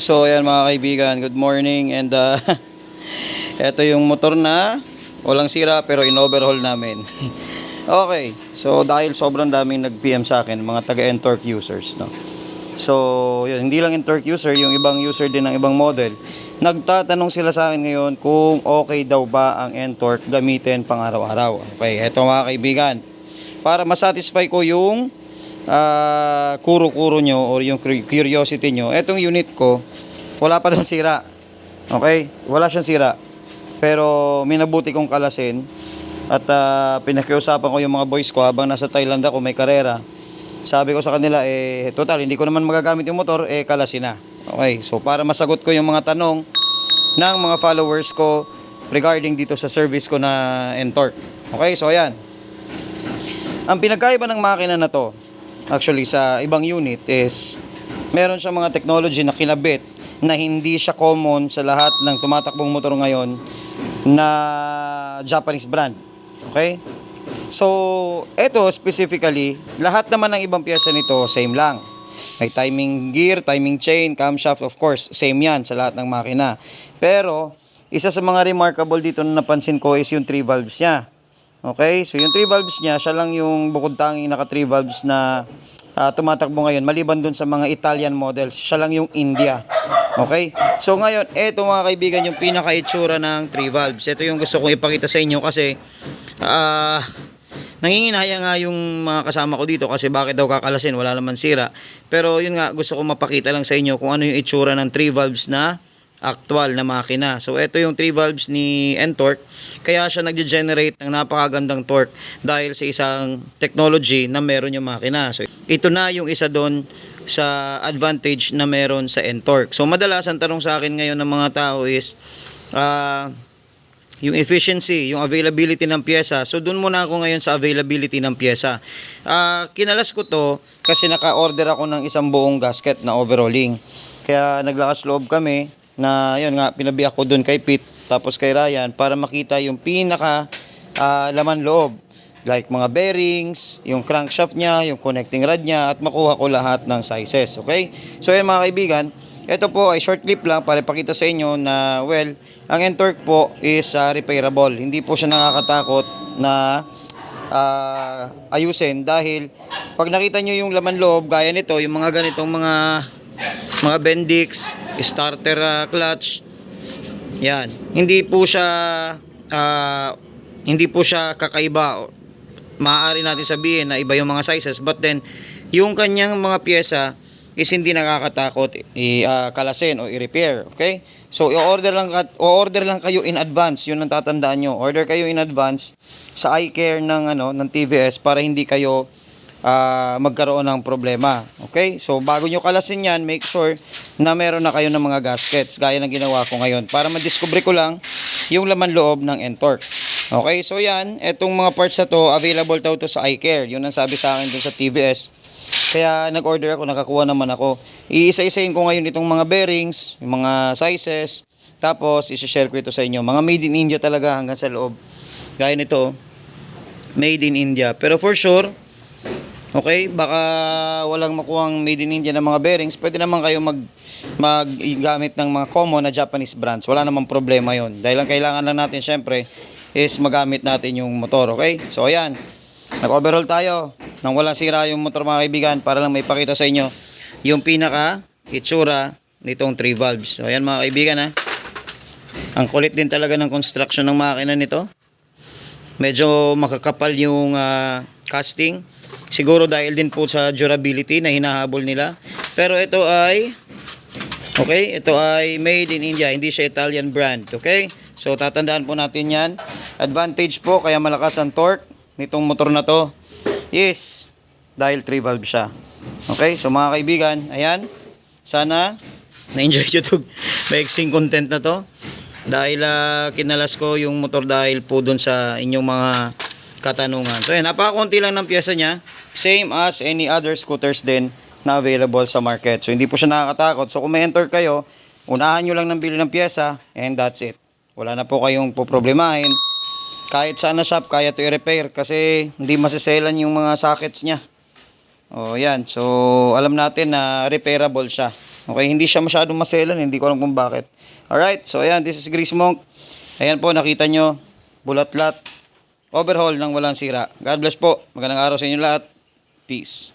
So ayan mga kaibigan, good morning and uh, ito yung motor na walang sira pero in-overhaul namin. okay, so dahil sobrang daming nag-PM sa akin, mga taga-Entorq users, no? So, yun, hindi lang Entorq user, yung ibang user din ng ibang model, nagtatanong sila sa akin ngayon kung okay daw ba ang Entorq gamitin pang araw-araw. Okay, eto mga kaibigan, para masatisfy ko yung ah, kuro-kuro nyo or yung cur- curiosity nyo, etong unit ko, wala pa daw sira. Okay? Wala siyang sira. Pero minabuti kong kalasin at ah, pinakiusapan ko yung mga boys ko habang nasa Thailand ako may karera. Sabi ko sa kanila, eh, total, hindi ko naman magagamit yung motor, eh, kalasin na. Okay, so para masagot ko yung mga tanong ng mga followers ko regarding dito sa service ko na Entorq. Okay, so ayan. Ang pinagkaiba ng makina na to, actually sa ibang unit is meron siyang mga technology na kinabit na hindi siya common sa lahat ng tumatakbong motor ngayon na Japanese brand. Okay? So, eto specifically, lahat naman ng ibang pyesa nito same lang. May timing gear, timing chain, camshaft, of course, same yan sa lahat ng makina. Pero, isa sa mga remarkable dito na napansin ko is yung 3 valves niya. Okay, so yung 3 valves niya, siya lang yung bukod tanging naka 3 valves na ah, tumatakbo ngayon. Maliban dun sa mga Italian models, siya lang yung India. Okay? So ngayon, eto mga kaibigan, yung pinaka-itsura ng 3 valves. Ito yung gusto kong ipakita sa inyo kasi ah nanginginaya nga yung mga kasama ko dito kasi bakit daw kakalasin, wala naman sira. Pero yun nga, gusto ko mapakita lang sa inyo kung ano yung itsura ng 3 valves na actual na makina. So ito yung 3 valves ni Entorq. Kaya siya nagge-generate ng napakagandang torque dahil sa isang technology na meron yung makina. So ito na yung isa doon sa advantage na meron sa Entorq. So madalas ang tanong sa akin ngayon ng mga tao is ah yung efficiency, yung availability ng pyesa. So doon muna ako ngayon sa availability ng pyesa. Ah, kinalas ko to kasi naka-order ako ng isang buong gasket na overhauling. Kaya naglakas loob kami na yun nga pinabiyak ko doon kay Pete tapos kay Ryan para makita yung pinaka ah, laman loob like mga bearings, yung crankshaft niya, yung connecting rod niya at makuha ko lahat ng sizes, okay? So yan mga kaibigan, ito po ay short clip lang para ipakita sa inyo na well, ang Entorq po is ah, repairable. Hindi po siya nakakatakot na ah, ayusin dahil pag nakita nyo yung laman loob gaya nito, yung mga ganitong mga mga Bendix, starter ah, clutch, yan. Hindi po siya ah, hindi po siya kakaiba. Maaari natin sabihin na iba yung mga sizes but then yung kanyang mga pyesa is hindi nakakatakot i ah, kalasin o i-repair, okay? So i-order lang o-order lang kayo in advance, 'yun ang tatandaan nyo. Order kayo in advance sa iCare ng ano ng TVS para hindi kayo ah, magkaroon ng problema. Okay? So, bago nyo kalasin yan, make sure na meron na kayo ng mga gaskets, gaya ng ginawa ko ngayon, para madiscover ko lang yung laman loob ng Entorq. Okay? So, yan. Etong mga parts na to, available daw to sa iCare. Yun ang sabi sa akin dun sa TVS. Kaya nag-order ako, nakakuha naman ako. Iisa-isahin ko ngayon itong mga bearings, yung mga sizes, tapos isi-share ko ito sa inyo. Mga made in India talaga hanggang sa loob. Gaya nito, made in India. Pero for sure, Okay, baka walang makuhang made in India ng mga bearings, pwede naman kayo mag maggamit ng mga common na Japanese brands. Wala namang problema 'yon. Dahil ang kailangan lang natin syempre is magamit natin yung motor, okay? So ayan. Nag-overhaul tayo nang walang sira yung motor mga kaibigan para lang may pakita sa inyo yung pinaka itsura nitong 3 valves. So ayan mga kaibigan ha. Ang kulit din talaga ng construction ng makina nito. Medyo makakapal yung ah, casting. Siguro dahil din po sa durability na hinahabol nila. Pero ito ay Okay, ito ay made in India, hindi siya Italian brand, okay? So tatandaan po natin 'yan. Advantage po kaya malakas ang torque nitong motor na to. Yes, dahil 3 valve siya. Okay, so mga kaibigan, ayan. Sana na-enjoy nyo itong maiksing content na to. Dahil ah, kinalas ko yung motor dahil po dun sa inyong mga katanungan. So, ayan, napakakunti lang ng pyesa niya. Same as any other scooters din na available sa market. So, hindi po siya nakakatakot. So, kung may enter kayo, unahan nyo lang ng bili ng pyesa and that's it. Wala na po kayong poproblemahin. Kahit saan na shop, kaya to i-repair kasi hindi masiselan yung mga sockets niya. Oh, yan. So, alam natin na repairable siya. Okay, hindi siya masyadong maselan, hindi ko alam kung bakit. Alright, so ayan, this is Grease Monk. Ayan po, nakita nyo, bulat-lat, overhaul ng walang sira. God bless po. Magandang araw sa inyo lahat. Peace.